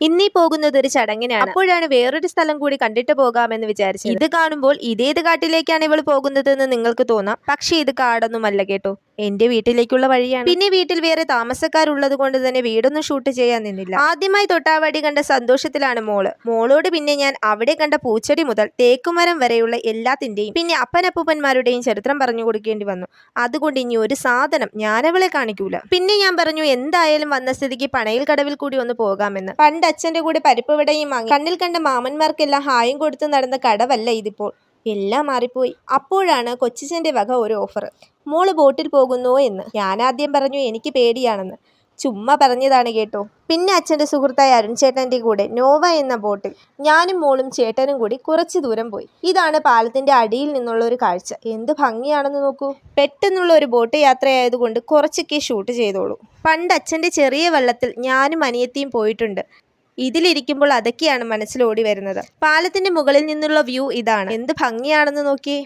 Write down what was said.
ഇന്നീ പോകുന്നത് ഒരു ചടങ്ങിനാണ്. അപ്പോഴാണ് വേറൊരു സ്ഥലം കൂടി കണ്ടിട്ട് പോകാമെന്ന് വിചാരിച്ചത്. ഇത് കാണുമ്പോൾ ഇതേത് കാട്ടിലേക്കാണ് ഇവൾ പോകുന്നതെന്ന് നിങ്ങൾക്ക് തോന്നാം. പക്ഷേ ഇത് കാടൊന്നുമല്ല കേട്ടോ. എന്റെ വീട്ടിലേക്കുള്ള വഴിയാണ്. പിന്നെ വീട്ടിൽ വേറെ താമസക്കാരുള്ളത് കൊണ്ട് തന്നെ വീടൊന്നും ഷൂട്ട് ചെയ്യാൻ നിന്നില്ല. ആദ്യമായി തൊട്ടാവടി കണ്ട സന്തോഷത്തിലാണ് മോൾ. മോളോട് പിന്നെ ഞാൻ അവിടെ കണ്ട പൂച്ചെടി മുതൽ തേക്കുമരം വരെയുള്ള എല്ലാത്തിന്റെയും പിന്നെ അപ്പനപ്പൂപ്പന്മാരുടെയും ചരിത്രം പറഞ്ഞു കൊടുക്കേണ്ടി വന്നു. അതുകൊണ്ട് ഇനി ഒരു സാധനം ഞാനവളെ കാണിക്കൂല. പിന്നെ ഞാൻ പറഞ്ഞു എന്തായാലും വന്ന സ്ഥിതിക്ക് പണയിൽ കടവിൽ കൂടി ഒന്ന് പോകാമെന്ന്. പണ്ട് അച്ഛന്റെ കൂടെ പരിപ്പ് വിടയും കണ്ണിൽ കണ്ട മാമന്മാർക്കെല്ലാം ഹായും കൊടുത്ത് നടന്ന കടവല്ല ഇതിപ്പോൾ. എല്ലാം മാറിപ്പോയി. അപ്പോഴാണ് കൊച്ചിച്ചന്റെ വക ഒരു ഓഫർ. മോൾ ബോട്ടിൽ പോകുന്നു എന്ന്. ഞാൻ ആദ്യം പറഞ്ഞു എനിക്ക് പേടിയാണെന്ന്. ചുമ്മാ പറഞ്ഞതാണ് കേട്ടോ. പിന്നെ അച്ഛന്റെ സുഹൃത്തായ അരുൺ ചേട്ടന്റെ കൂടെ നോവ എന്ന ബോട്ടിൽ ഞാനും മോളും ചേട്ടനും കൂടി കുറച്ച് ദൂരം പോയി. ഇതാണ് പാലത്തിന്റെ അടിയിൽ നിന്നുള്ള ഒരു കാഴ്ച. എന്ത് ഭംഗിയാണെന്ന് നോക്കൂ. പെട്ടെന്നുള്ള ഒരു ബോട്ട് യാത്രയായതുകൊണ്ട് കുറച്ചൊക്കെ ഷൂട്ട് ചെയ്തോളൂ. പണ്ട് അച്ഛന്റെ ചെറിയ വെള്ളത്തിൽ ഞാനും അനിയത്തിയും പോയിട്ടുണ്ട്. ഇതിലിരിക്കുമ്പോൾ അതൊക്കെയാണ് മനസ്സിലോടി വരുന്നത്. പാലത്തിന്റെ മുകളിൽ നിന്നുള്ള വ്യൂ ഇതാണ്. എന്ത് ഭംഗിയാണെന്ന് നോക്കിയേ.